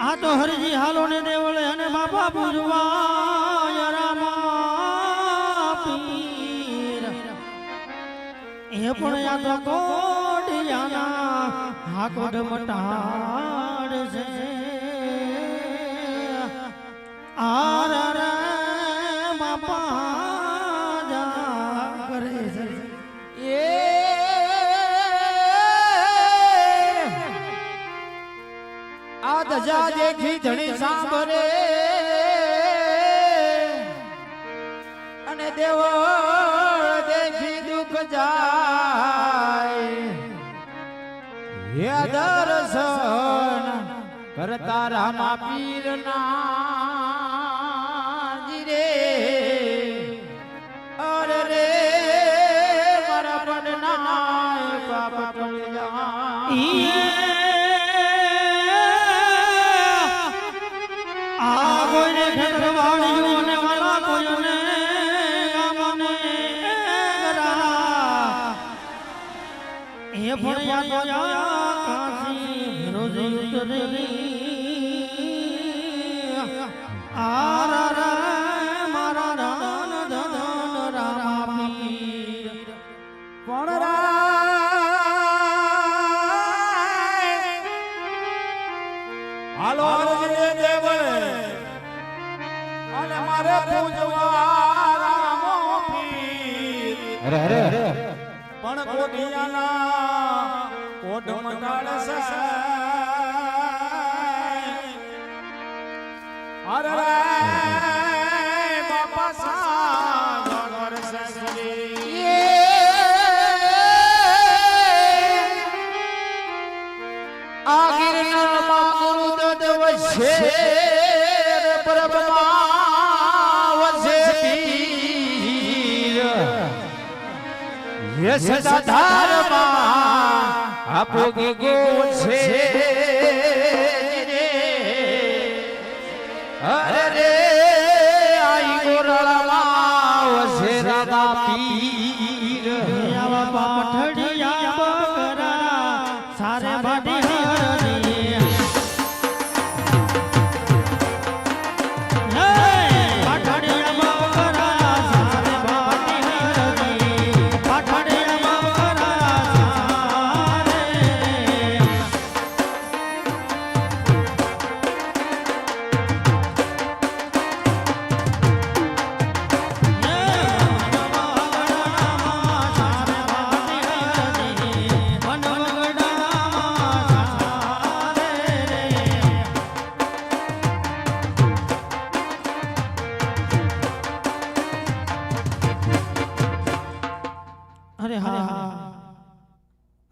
આ તો હરજી હાલો ને દેવળે અને બાપા પૂજવા એ પણ આ તો કોડિયાના હાકોડ મટાડ છે આર ધજા દેખી ધણી સાંભળે. અને દેવ દેખી દુઃખ જાય. હે દર્શન કરતા રામા પીર એ ફળિયા તો કાશી રોજ ઉતરી. આ રા કોઠિયાના કોટ મંડાળ છે અરે બાપા સાગર સસરી આ ગિરનારમાં ગુરુદત્ત વસે યસ ધારમાં આપોગી ગો છે. અરે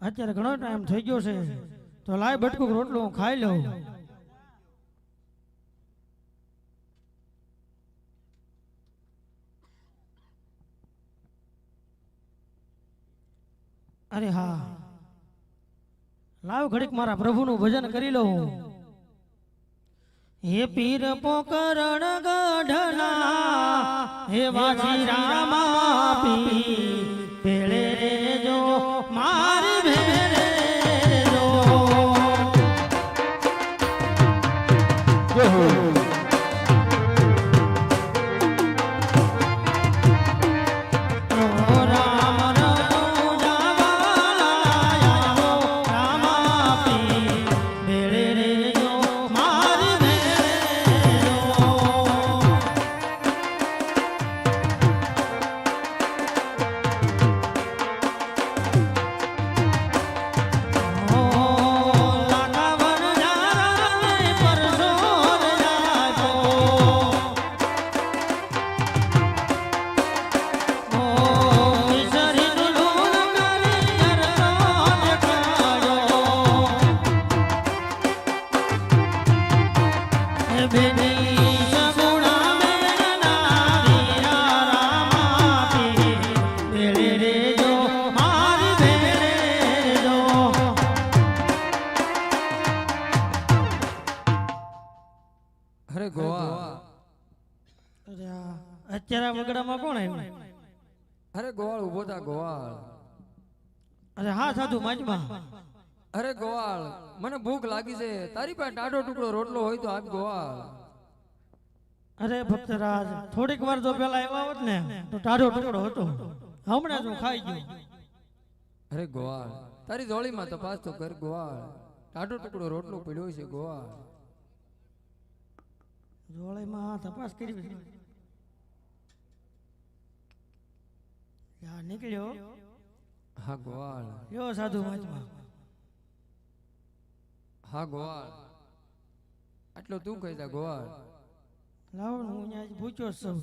અત્યારે ઘણો ટાઈમ થઈ ગયો છે. તો લાય બટકું રોટલો ખાઈ લઉં. અરે હા. લાવ ઘડીક મારા પ્રભુનું ભજન કરી લઉં. હે પીર પોકરણ ગઢના, હે વાજી રામા પી માજમાં અરે ગોવાળ મને ભૂખ લાગી છે. તારી પાસે ટાઢો ટુકડો રોટલો હોય તો આપ ગોવાળ. અરે ભક્તરાજ થોડીક વાર જો પેલા એવા હોત ને તો ટાઢો ટુકડો હતો. હમણાં જ હું ખાઈ ગયો. અરે ગોવાળ તારી જોળીમાં તપાસ તો કર ગોવાળ. ટાઢો ટુકડો રોટલો પડ્યો છે ગોવાળ. જોળીમાં તપાસ કરી. નીકળ્યો? હા ગોવાળ લ્યો સાધુ માજમાં હા ગોવાળ આટલો તું કહી દા ગોવાળ. લાવો હું અહીંયા પૂછ્યો સૌ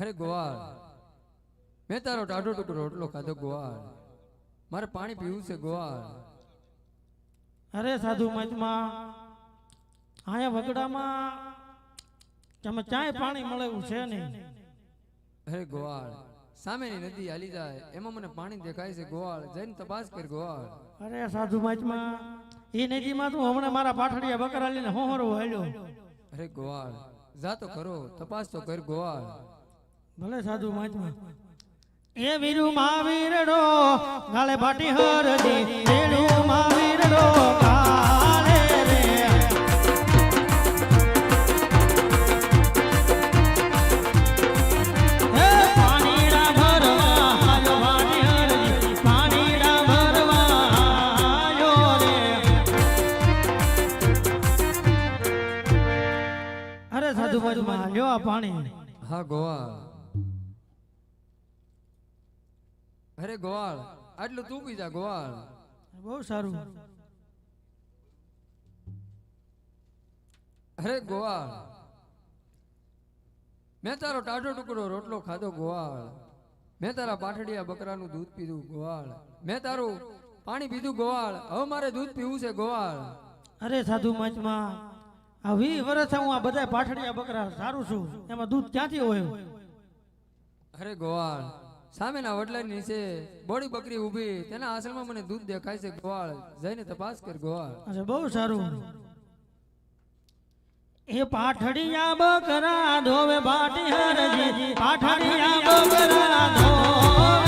અરે ગોવાળ. મેં તારો ટાઢો ટુકડો રોટલો ખાધો ગોવાળ. મારે પાણી પીવું છે ગોવાળ. અરે સાધુ મચમાં અહીંયા વગડામાં તમે ચાય પાણી મળે એવું છે નહીં. અરે ગોવાળ સામેની નદી હાલી જાય એમાં મને પાણી દેખાય છે ગોવાળ. જઈને તપાસ કર ગોવાળ. અરે સાધુ માચમાં એ નદીમાં તું હમણાં મારા પાઠડિયા બકરા લઈને હોહરો હાલ્યો? અરે ગોવાળ જા તો કરો તપાસ તો કર ગોવાળ. ભલે સાધુ માચમાં એ વીરુ મહાવીરડો ગાળે ભાટી હરજી વીરુ મહાવીરડો ગાળે મચમાં પાણી. હા ગોવાળ અરે ગોવાળ. આટલું તું પી જા ગોવાળ. બહુ સારું. અરે ગોવાળ. મેં તારો ટાઢો ટુકડો રોટલો ખાધો ગોવાળ. મેં તારા પાઠડિયા બકરાનું દૂધ પીધું ગોવાળ. મેં તારું પાણી પીધું ગોવાળ. હવે મારે દૂધ પીવું છે ગોવાળ. અરે સાધુ મચમાં આ વી વર્ષ હું આ બધા પાઠડિયા બકરા સારું છું. એમાં દૂધ ક્યાંથી હોય? અરે ગોવાળ સામેના વડલા નીચે બોડી બકરી ઊભી તેના આસળમાં મને દૂધ દેખાય છે ગોવાળ. જઈને તપાસ કર ગોવાળ. બહુ સારું. એ પાઠડિયા બકરા ધોવે બાટી હરજી પાઠડિયા બકરા ધોવે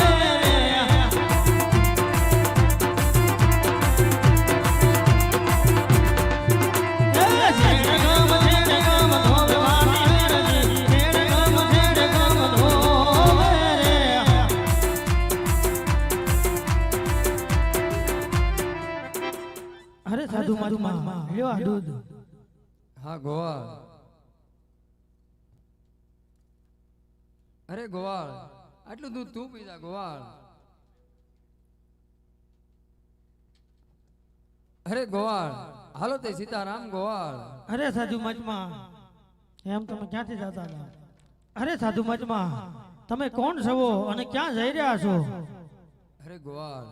હા ગોવાળ. અરે ગોવાળ આટલું દૂધ તું પીધા ગોવાળ. અરે ગોવાળ હાલો તે સીતારામ ગોવાળ. અરે સાધુ મચમાં એમ તમે ક્યાંથી જતા હતા? અરે સાધુ મચમાં તમે કોણ છો અને ક્યાં જઈ રહ્યા છો? અરે ગોવાળ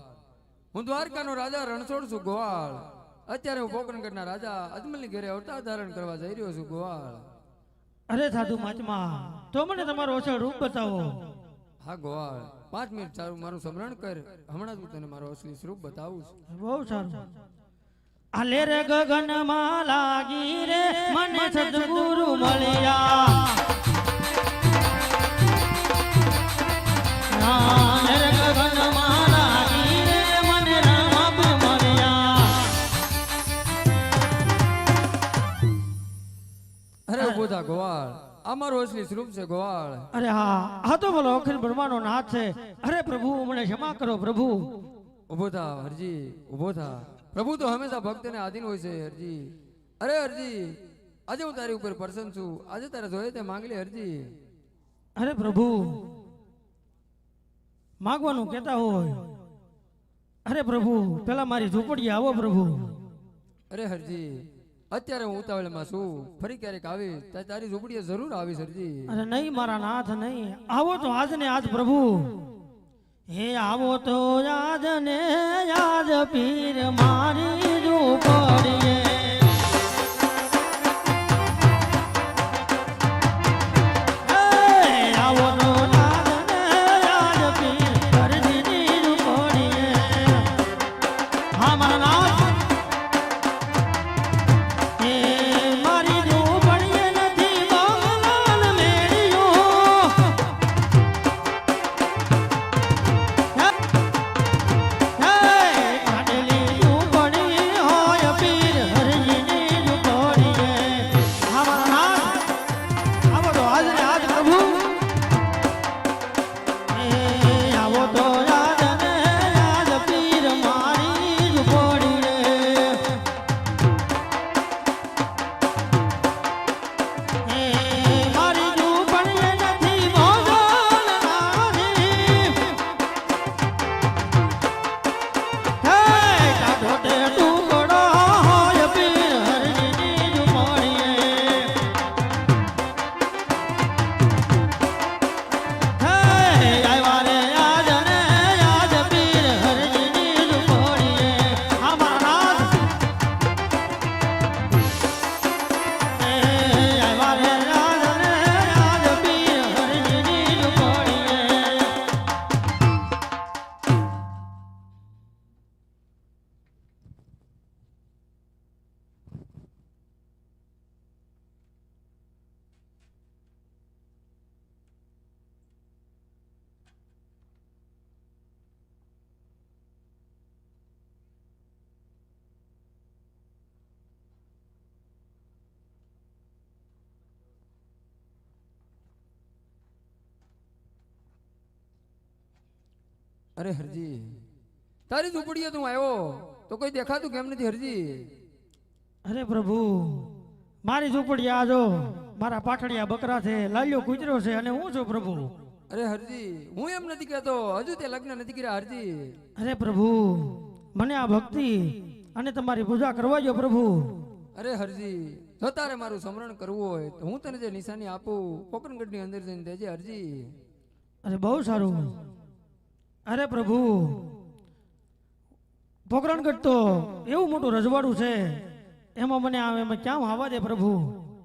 હું દ્વારકાનો રાજા રણછોડ છું ગોવાળ. અત્યારે હું પોકરણગઢના રાજા અજમલની ઘરે અવતાર ધારણ કરવા જઈ રહ્યો છું ગોવાળ. અરે સાધુ માચમા તો મને તમારો અસલ રૂપ બતાવો. હા ગોવાળ પાંચ મિનિટ સારું મારું સ્મરણ કર. હમણાં જ હું તને મારો અસલી સ્વરૂપ બતાવું છું. બહુ સારું. આલે રે ગગનમાં લાગી રે મને સદગુરુ મળ્યા. આલે આ અસલી સ્વરૂપ છે ગોવાળ. અરે હા આ તો બોલો અખિલ બ્રહ્માનો નાથ છે. અરે પ્રભુ મને ક્ષમા કરો પ્રભુ. ઊભો થા હરજી ઊભો થા. પ્રભુ તો હંમેશા ભક્તને આધીન હોય છે હરજી. અરે હરજી આજે હું તારી ઉપર પ્રસન્ન છું. આજે તારે જોઈએ તે માંગલી હરજી. અરે પ્રભુ માગવાનું કહેતા હોય. અરે પ્રભુ પેલા મારી ઝૂંપડી આવો પ્રભુ. અરે હરજી અત્યારે હું ઉતાવળમાં છું. ફરી ક્યારેક આવીશ ત્યારે તારી ઝૂંપડીએ જરૂર આવી સરજી. અરે નહીં મારા નાથ નહીં. આવો તો આજ ને આજ પ્રભુ. હે આવો તો આજ ને યાદ પીર મારી ઝૂંપડીએ. અરે હરજી. તારી ઝૂંપડીએ તું આવ્યો તો કોઈ દેખાતું કેમ નથી હરજી? અરે પ્રભુ મારી ઝૂંપડી આ જો. મારા પાટડિયા બકરા છે લાલ્યો કૂતરો છે અને હું છું પ્રભુ. અરે હરજી હું એમ નથી કહેતો. હજુ તે લગ્ન નથી કર્યા હરજી. અરે પ્રભુ મને આ ભક્તિ અને તમારી પૂજા કરવા જો પ્રભુ. અરે હરજી જો તારે મારું સ્મરણ કરવું હોય તો હું તને જે નિશાની આપું પોકરણગઢની અંદર જઈને દેજે હરજી. અરે બહુ સારું. અરે પ્રભુ પોકરણગઢ તો એવું મોટું રજવાડું છે. એમાં મને આવે એમાં ક્યાં આવવા દે પ્રભુ?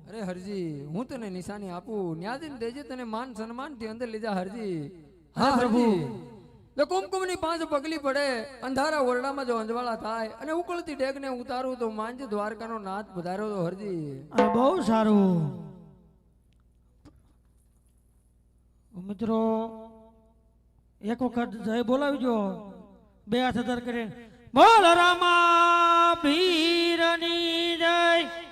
અરે હરજી હું તને નિશાની આપું. ન્યા જઈને દેજે તને માન સન્માનથી અંદર લીધા હરજી. હા પ્રભુ. જો કુમકુમની પાંચ પગલી પડે અંધારા ઓરડામાં જો અંજવાળા થાય અને ઉકળતી ડેગને ઉતારું તો માંજ દ્વારકાનો નાથ પધાર્યો તો હરજી. બહુ સારું. મિત્રો એક વખત જય બોલાવજો. બે હાથ અધર કરી બોલ રામા પીરની જય.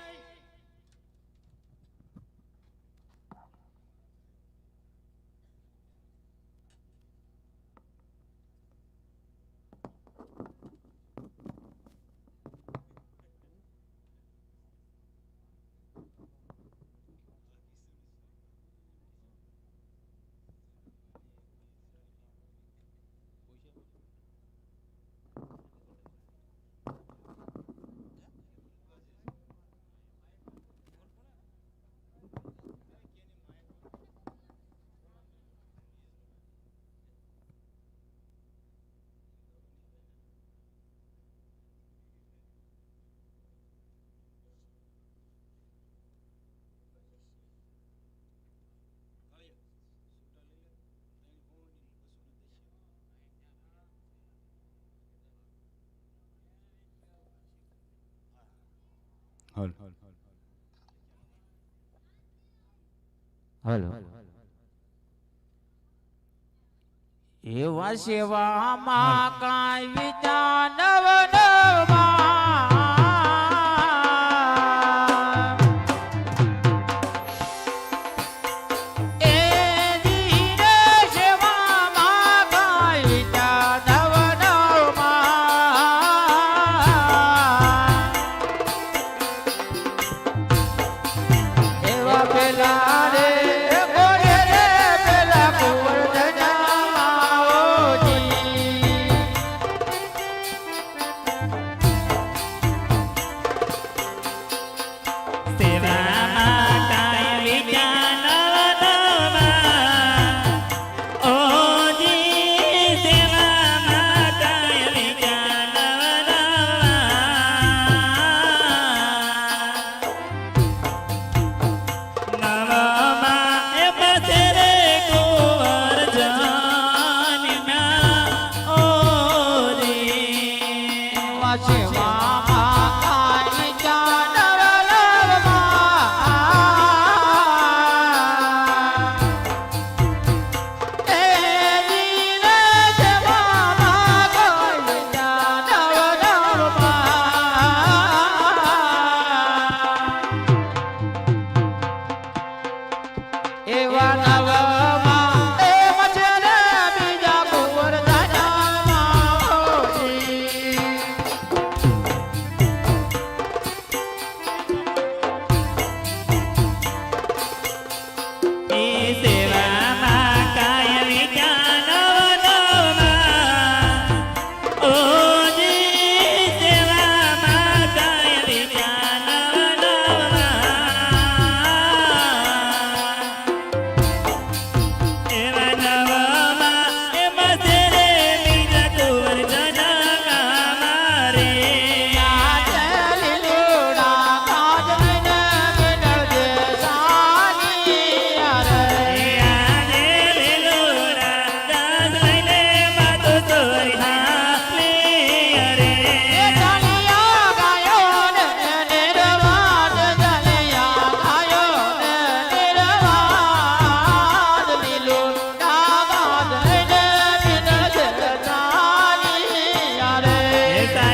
હલો. એવા સેવામાં કાંઈ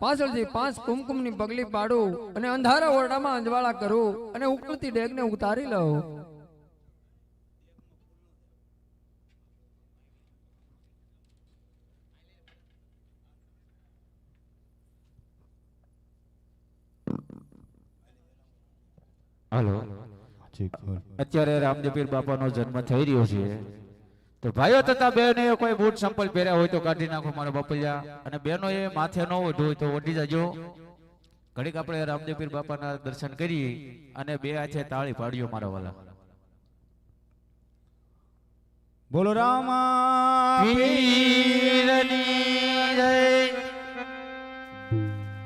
પાછળથી પાંચ કુમકુમની પગલી પાડું અને અંધારા ઓરડામાં અંજવાળા કરું અને ઉકળતી ડેગને ઉતારી લઉં. હાલો. અત્યારે રામદેવપીર બાપાનો જન્મ થઈ રહ્યો છે. તો ભાઈઓ તથા બહેનો કોઈ બૂટ સંપલ પહેર્યા હોય તો કાઢી નાખો મારા બાપલિયા અને બહેનો એ માથે ન ઓઢવું તો ઓઢી જજો. ઘડીક આપણે રામદેવપીર બાપાના દર્શન કરી અને બે હાથે તાળી પાડ્યો મારા વાલા. બોલો રામા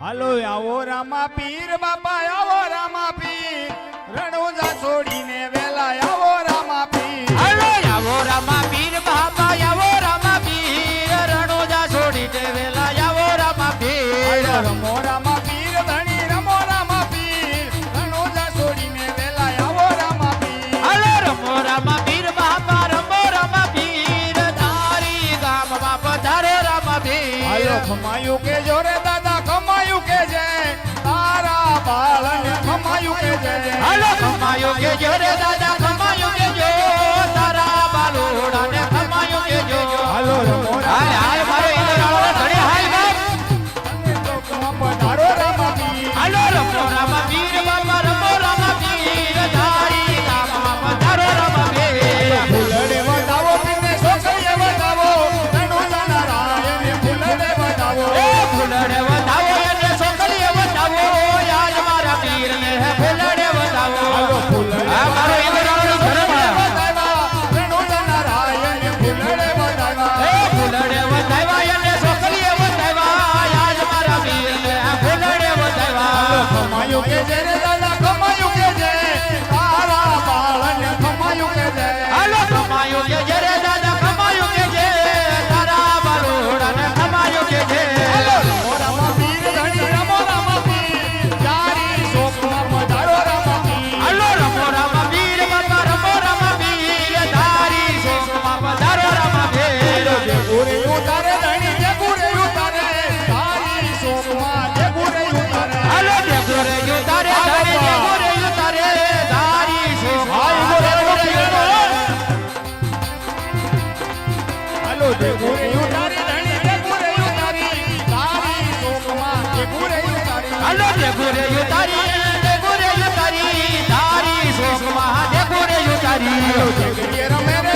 હાલો આવો રામા પીર બાપા, આવો રામા પીર. રણુજા છોડીને ખમાયું કે જોરે દાદા ખમાયું કે જે? તારા બાલન ખમાયું કે જે? હાલો. ખમાયું કે જો રે દાદા ખમાયું હાલો જે ગરીએ રમે